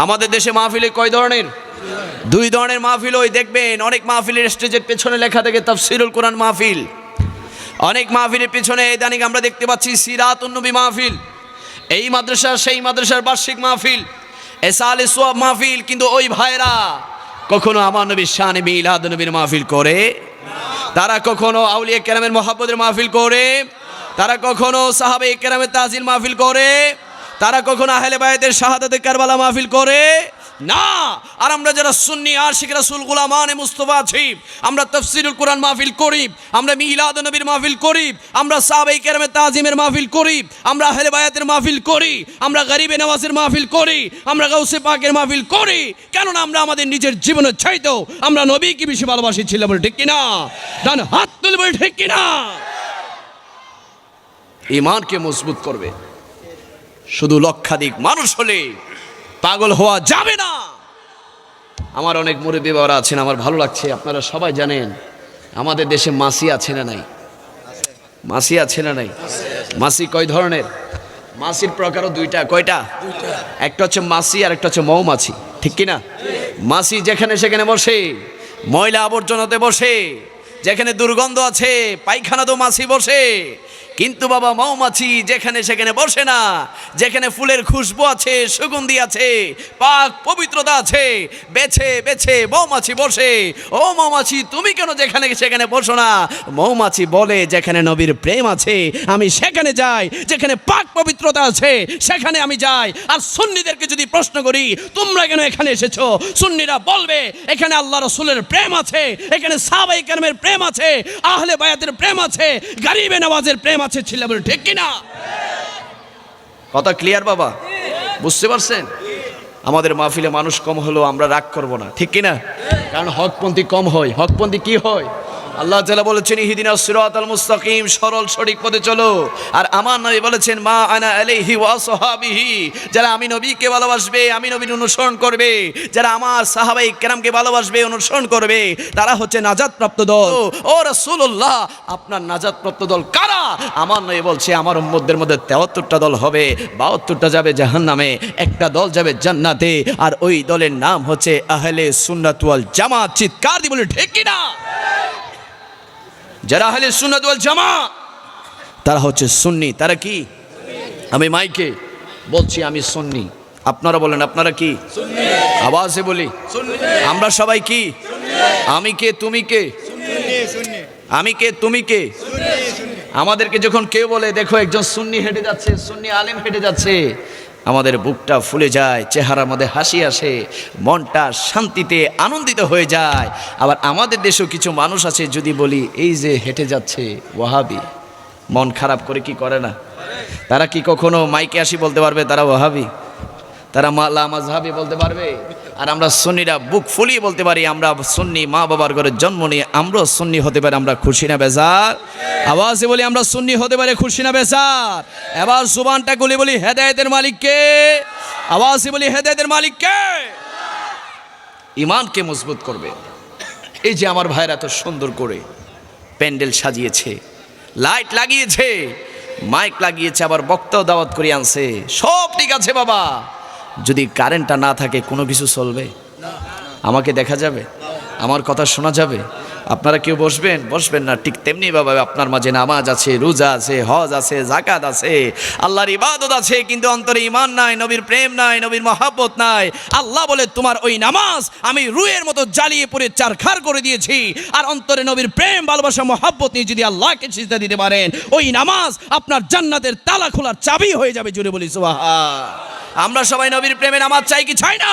আমাদের দেশে মাহফিলে কয় ধরনের? দুই ধরনের মাহফিল ওই দেখবেন অনেক মাহফিলের স্টেজের পেছনে লেখা থাকে তাফসিরুল কোরআন মাহফিল। অনেক মাহফিলের পেছনে ইদানিং আমরা দেখতে পাচ্ছি সিরাত উন্নবী মাহফিল, এই মাদ্রাসার সেই মাদ্রাসার বার্ষিক মাহফিল এসাল সোয়াব মাহফিল, কিন্তু ওই ভাইরা কখনো আমার নবীর শানে মিলাদ নবীর মাহফিল করে? তারা কখনো আউলিয়া কেরামের মহাব্বতের মাহফিল করে? তারা কখনো সাহাবে কেরামের তাজিল মাহফিল করে? তারা কখনো আহলে বায়াতের শাহাদাতে কারবালা মাহফিল করে? না। আর আমরা যারা সুন্নি আশিক রাসূল গুলামানে মুস্তফা আছি আমরা তাফসীরুল কোরআন মাহফিল করি, আমরা মিহিলাদ নবীর মাহফিল করি, আমরা সাহাবে কেরামের তাজিমের মাহফিল করি, আমরা আহলে বায়াতের মাহফিল করি, আমরা গরিবে নওয়াজের মাহফিল করি, আমরা গাউসে পাকের মাহফিল করি। কেননা আমরা আমাদের নিজের জীবনের চাইতেও আমরা নবীকে বেশি ভালোবাসি ছিলাম বলে ঠিক কিনা? ডান হাত তুলে বলে ঠিক কিনা? ইমানকে মজবুত করবে। শুধু লক্ষাধিক মানুষ হলে পাগল হওয়া যাবে না। আমার অনেক মুরব্বী বাবারা আছেন, আমার ভালো লাগছে, আপনারা সবাই জানেন, আমাদের দেশে মাসি আছে না নাই? মাসি আছে না নাই? মাসি কয় ধরনের? মাসির প্রকারও দুইটা, কয়টা? একটা হচ্ছে মাসি আর একটা হচ্ছে মৌমাছি, ঠিক কি না মাসি যেখানে সেখানে বসে, ময়লা আবর্জনাতে বসে, যেখানে দুর্গন্ধ আছে পায়খানা তো মাছি বসে কিন্তু বাবা মৌমাছি যেখানে সেখানে বসে না, যেখানে ফুলের খুশবু আছে, সুগন্ধি আছে, পাক পবিত্রতা আছে, বেছে বেছে মৌমাছি বসে। ও মৌমাছি, তুমি কেন যেখানে সেখানে বসো না? মৌমাছি বলে যেখানে নবীর প্রেম আছে, আমি সেখানে যাই, যেখানে পাক পবিত্রতা আছে, সেখানে আমি যাই। আর সুন্নিদেরকে যদি প্রশ্ন করি, তোমরা কেন এখানে এসেছ? সুন্নিরা বলবে, এখানে আল্লাহ রসুলের প্রেম আছে, এখানে সাবাই কারমের প্রেম আছে, আহলে বায়াতের প্রেম আছে, গরিবে নওয়াজের প্রেম আছে ছিলাম ঠিক কিনা? কথা ক্লিয়ার বাবা? বুঝতে পারছেন? আমাদের মাহফিলে মানুষ কম হলেও আমরা রাগ করব না, ঠিক কিনা? কারণ হকপন্থী কম হয়। হকপন্থী কি হয়? আল্লাহ তালা বলেছেন, ইহিদিনা সিরাত আল মুস্তাকিম সরল সঠিক পথে চলো। আর আমার নবী বলেছেন, মা আনা আলাইহি ওয়া সাহাবিহি যারা আমি নবীকে ভালোবাসবে, আমি নবীর অনুসরণ করবে। যারা আমার সাহাবাই কেরামকে ভালোবাসবে, অনুসরণ করবে, তারা হচ্ছে নাজাত প্রাপ্ত দল। ও রাসূলুল্লাহ, আপনার নাজাত প্রাপ্ত দল কারা? আমার নবী বলছে, আমার উম্মতদের মধ্যে তেহাত্তরটা দল হবে, বাহাত্তরটা যাবে জাহান্নামে, একটা দল যাবে জান্নাতে, আর ওই দলের নাম হচ্ছে আহলে সুন্নাত ওয়াল জামাত। চিৎকার দি বলে ঠিক কিনা? যারা আহলে সুন্নাত ওয়াল জামাত তারা হচ্ছে সুন্নি। তারা কি? আমি মাইকে বলছি আমি সুন্নি। আপনারা বলেন আপনারা কি? আওয়াজে বলি। আমরা সবাই কি? আমি কে তুমি কে? আমি কে তুমি কে? আমাদেরকে যখন কেউ বলে দেখো একজন সুন্নি হেঁটে যাচ্ছে সুন্নি আলেম হেঁটে যাচ্ছে। আমাদের বুকটা ফুলে যায় চেহারা মধ্যে হাসি আসে, মনটা শান্তিতে আনন্দিত হয়ে যায়। আবার আমাদের দেশেও কিছু মানুষ আছে যদি বলি, এই যে হেঁটে যাচ্ছে ওয়াহাবি, মন খারাপ করে কি করে না? তারা কি কখনো মাইকে আসি বলতে পারবে? তারা ওয়াহাবি। তারা মালা মাজহাবি বলতে পারবে? আর আমরা সুন্নিরা বুক ফুলিয়ে বলতে পারি, আমরা সুন্নি মা বাবার ঘরে জন্ম নিয়ে আমরাও সুন্নি হতে পারি, আমরা খুশি না বেজার? আওয়াজে বলি, আমরা সুন্নি হতে পারি, খুশি না বেজার? এবার সুবানটা গুলি বলি, হেদায়েতের মালিককে আওয়াজে বলি, হেদায়েতের মালিককে ইমানকে মজবুত করবে। এই যে আমার ভাইরা এত সুন্দর করে প্যান্ডেল সাজিয়েছে, লাইট লাগিয়েছে, মাইক লাগিয়েছে, আবার বক্তাও দাওয়াত করে আনছে, সব ঠিক আছে বাবা। যদি কারেন্টটা না থাকে কোনো কিছু চলবে? আমাকে দেখা যাবে? আমার কথা শোনা যাবে? আপনারা কেউ বসবেন? বসবেন না। ঠিক তেমনি বাবা আপনার মাঝে নামাজ আছে, রোজা আছে, হজ আছে জাকাত আছে। আল্লাহর ইবাদত আছে, কিন্তু অন্তরে ইমান নাই, নবীর প্রেম নাই, নবীর মহাব্বত নাই। আল্লাহ বলে, তোমার ওই নামাজ আমি রুয়ের মতো জ্বালিয়ে পড়ে চারখার করে দিয়েছি। আর অন্তরে নবীর প্রেম, ভালোবাসা, মহাব্বত নিয়ে যদি আল্লাহকে চিন্তা দিতে পারেন, ওই নামাজ আপনার জান্নাতের তালা খোলার চাবি হয়ে যাবে জুড়ে বলি সুবাহা আমরা সবাই নবীর প্রেমে নামাজ চাই কি চাই না?